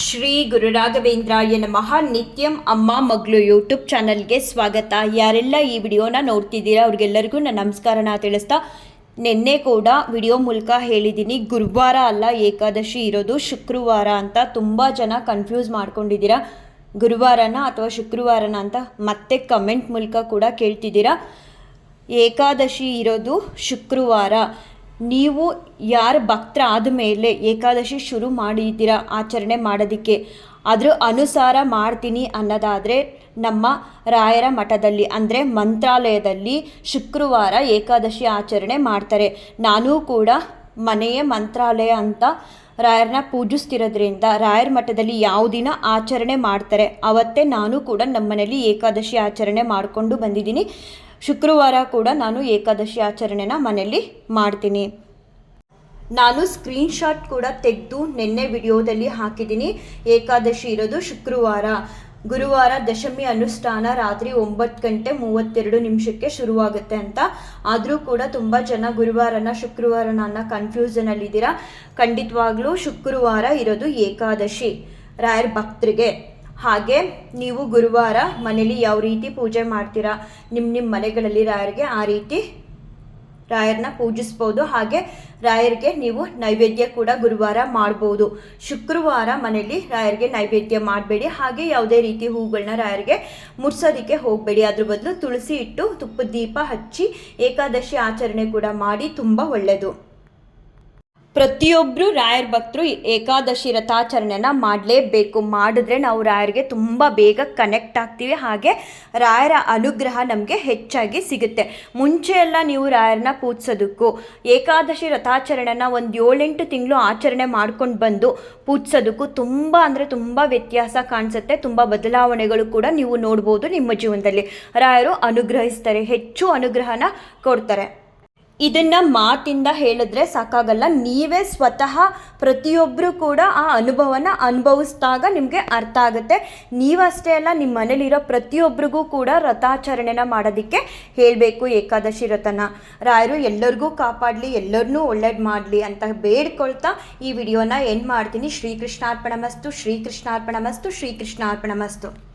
ಶ್ರೀ ಗುರು ರಾಘವೇಂದ್ರಾಯ ನಮಃ. ನಿತ್ಯಂ ಅಮ್ಮ ಮಗಳು ಯೂಟ್ಯೂಬ್ ಚಾನಲ್ಗೆ ಸ್ವಾಗತ. ಯಾರೆಲ್ಲ ಈ ವಿಡಿಯೋನ ನೋಡ್ತಿದ್ದೀರಾ ಅವ್ರಿಗೆಲ್ಲರಿಗೂ ನಾನು ನಮಸ್ಕಾರನ ತಿಳಿಸ್ತಾ ನಿನ್ನೆ ಕೂಡ ವಿಡಿಯೋ ಮೂಲಕ ಹೇಳಿದ್ದೀನಿ. ಗುರುವಾರ ಅಲ್ಲ, ಏಕಾದಶಿ ಇರೋದು. ಶುಕ್ರವಾರ ಅಂತ ತುಂಬ ಜನ ಕನ್ಫ್ಯೂಸ್ ಮಾಡ್ಕೊಂಡಿದ್ದೀರಾ. ಗುರುವಾರನ ಅಥವಾ ಶುಕ್ರವಾರನ ಅಂತ ಮತ್ತೆ ಕಮೆಂಟ್ ಮೂಲಕ ಕೂಡ ಕೇಳ್ತಿದ್ದೀರಾ. ಏಕಾದಶಿ ಇರೋದು ಶುಕ್ರವಾರ. ನೀವು ಯಾರ ಭಕ್ತರ ಆದಮೇಲೆ ಏಕಾದಶಿ ಶುರು ಮಾಡಿದ್ದೀರಾ ಆಚರಣೆ ಮಾಡೋದಕ್ಕೆ? ಅದ್ರ ಅನುಸಾರ ಮಾಡ್ತೀನಿ ಅನ್ನೋದಾದರೆ ನಮ್ಮ ರಾಯರ ಮಠದಲ್ಲಿ, ಅಂದರೆ ಮಂತ್ರಾಲಯದಲ್ಲಿ ಶುಕ್ರವಾರ ಏಕಾದಶಿ ಆಚರಣೆ ಮಾಡ್ತಾರೆ. ನಾನೂ ಕೂಡ ಮನೆಯ ಮಂತ್ರಾಲಯ ಅಂತ ರಾಯರನ್ನ ಪೂಜಿಸ್ತಿರೋದ್ರಿಂದ ರಾಯರ ಮಠದಲ್ಲಿ ಯಾವ ದಿನ ಆಚರಣೆ ಮಾಡ್ತಾರೆ ಅವತ್ತೇ ನಾನು ಕೂಡ ನಮ್ಮ ಏಕಾದಶಿ ಆಚರಣೆ ಮಾಡಿಕೊಂಡು ಬಂದಿದ್ದೀನಿ. ಶುಕ್ರವಾರ ಕೂಡ ನಾನು ಏಕಾದಶಿ ಆಚರಣೆನ ಮನೆಯಲ್ಲಿ ಮಾಡ್ತೀನಿ. ನಾನು ಸ್ಕ್ರೀನ್ಶಾಟ್ ಕೂಡ ತೆಗೆದು ನಿನ್ನೆ ವಿಡಿಯೋದಲ್ಲಿ ಹಾಕಿದ್ದೀನಿ. ಏಕಾದಶಿ ಇರೋದು ಶುಕ್ರವಾರ. ಗುರುವಾರ ದಶಮಿ ಅನುಷ್ಠಾನ ರಾತ್ರಿ ಒಂಬತ್ತು ಗಂಟೆ ಮೂವತ್ತೆರಡು ನಿಮಿಷಕ್ಕೆ ಶುರುವಾಗುತ್ತೆ ಅಂತ. ಆದರೂ ಕೂಡ ತುಂಬ ಜನ ಗುರುವಾರನ ಶುಕ್ರವಾರನ ಅನ್ನೋ ಕನ್ಫ್ಯೂಷನಲ್ಲಿದ್ದೀರಾ ಖಂಡಿತವಾಗ್ಲೂ ಶುಕ್ರವಾರ ಇರೋದು ಏಕಾದಶಿ. ರಾಯರ್ ಭಕ್ತರಿಗೆ. ಹಾಗೆ ನೀವು ಗುರುವಾರ ಮನೇಲಿ ಯಾವ ರೀತಿ ಪೂಜೆ ಮಾಡ್ತೀರಾ? ನಿಮ್ಮ ನಿಮ್ಮ ಮನೆಗಳಲ್ಲಿ ರಾಯರಿಗೆ ಆ ರೀತಿ ರಾಯರನ್ನ ಪೂಜಿಸ್ಬೋದು. ಹಾಗೆ ರಾಯರಿಗೆ ನೀವು ನೈವೇದ್ಯ ಕೂಡ ಗುರುವಾರ ಮಾಡ್ಬೋದು. ಶುಕ್ರವಾರ ಮನೆಯಲ್ಲಿ ರಾಯರಿಗೆ ನೈವೇದ್ಯ ಮಾಡಬೇಡಿ. ಹಾಗೆ ಯಾವುದೇ ರೀತಿ ಹೂಗಳನ್ನ ರಾಯರಿಗೆ ಮುಡ್ಸೋದಕ್ಕೆ ಹೋಗಬೇಡಿ. ಅದ್ರ ಬದಲು ತುಳಸಿ ಇಟ್ಟು ತುಪ್ಪದ ದೀಪ ಹಚ್ಚಿ ಏಕಾದಶಿ ಆಚರಣೆ ಕೂಡ ಮಾಡಿ ತುಂಬ ಒಳ್ಳೆಯದು ಪ್ರತಿಯೊಬ್ಬರು ರಾಯರ ಭಕ್ತರು ಏಕಾದಶಿ ರಥಾಚರಣೆನ ಮಾಡಲೇಬೇಕು. ಮಾಡಿದ್ರೆ ನಾವು ರಾಯರಿಗೆ ತುಂಬ ಬೇಗ ಕನೆಕ್ಟ್ ಆಗ್ತೀವಿ. ಹಾಗೆ ರಾಯರ ಅನುಗ್ರಹ ನಮಗೆ ಹೆಚ್ಚಾಗಿ ಸಿಗುತ್ತೆ. ಮುಂಚೆ ಎಲ್ಲ ನೀವು ರಾಯರನ್ನ ಪೂಜಿಸೋದಕ್ಕೂ, ಏಕಾದಶಿ ರಥಾಚರಣೆನ ಒಂದು ಏಳೆಂಟು ತಿಂಗಳು ಆಚರಣೆ ಮಾಡ್ಕೊಂಡು ಬಂದು ಪೂಜಿಸೋದಕ್ಕೂ ತುಂಬ ಅಂದರೆ ತುಂಬ ವ್ಯತ್ಯಾಸ ಕಾಣಿಸುತ್ತೆ. ತುಂಬ ಬದಲಾವಣೆಗಳು ಕೂಡ ನೀವು ನೋಡ್ಬೋದು ನಿಮ್ಮ ಜೀವನದಲ್ಲಿ. ರಾಯರು ಅನುಗ್ರಹಿಸ್ತಾರೆ, ಹೆಚ್ಚು ಅನುಗ್ರಹನ ಕೊಡ್ತಾರೆ. ಇದನ್ನು ಮಾತಿಂದ ಹೇಳಿದ್ರೆ ಸಾಕಾಗಲ್ಲ. ನೀವೇ ಸ್ವತಃ ಪ್ರತಿಯೊಬ್ಬರು ಕೂಡ ಆ ಅನುಭವನ ಅನುಭವಿಸಿದಾಗ ನಿಮಗೆ ಅರ್ಥ ಆಗುತ್ತೆ. ನೀವಷ್ಟೇ ಅಲ್ಲ ನಿಮ್ಮ ಮನೇಲಿರೋ ಪ್ರತಿಯೊಬ್ಬರಿಗೂ ಕೂಡ ರಥಾಚರಣೆನ ಮಾಡೋದಕ್ಕೆ ಹೇಳಬೇಕು ಏಕಾದಶಿ ರಥನ. ರಾಯರು, ಎಲ್ಲರಿಗೂ ಕಾಪಾಡಲಿ ಎಲ್ಲರನ್ನೂ ಒಳ್ಳೇದು ಮಾಡಲಿ ಅಂತ ಬೇಡ್ಕೊಳ್ತಾ ಈ ವಿಡಿಯೋನ ಏನು ಮಾಡ್ತೀನಿ. ಶ್ರೀಕೃಷ್ಣಾರ್ಪಣ ಮಸ್ತು ಶ್ರೀಕೃಷ್ಣಾರ್ಪಣ ಮಸ್ತು ಶ್ರೀಕೃಷ್ಣಾರ್ಪಣ ಮಸ್ತು.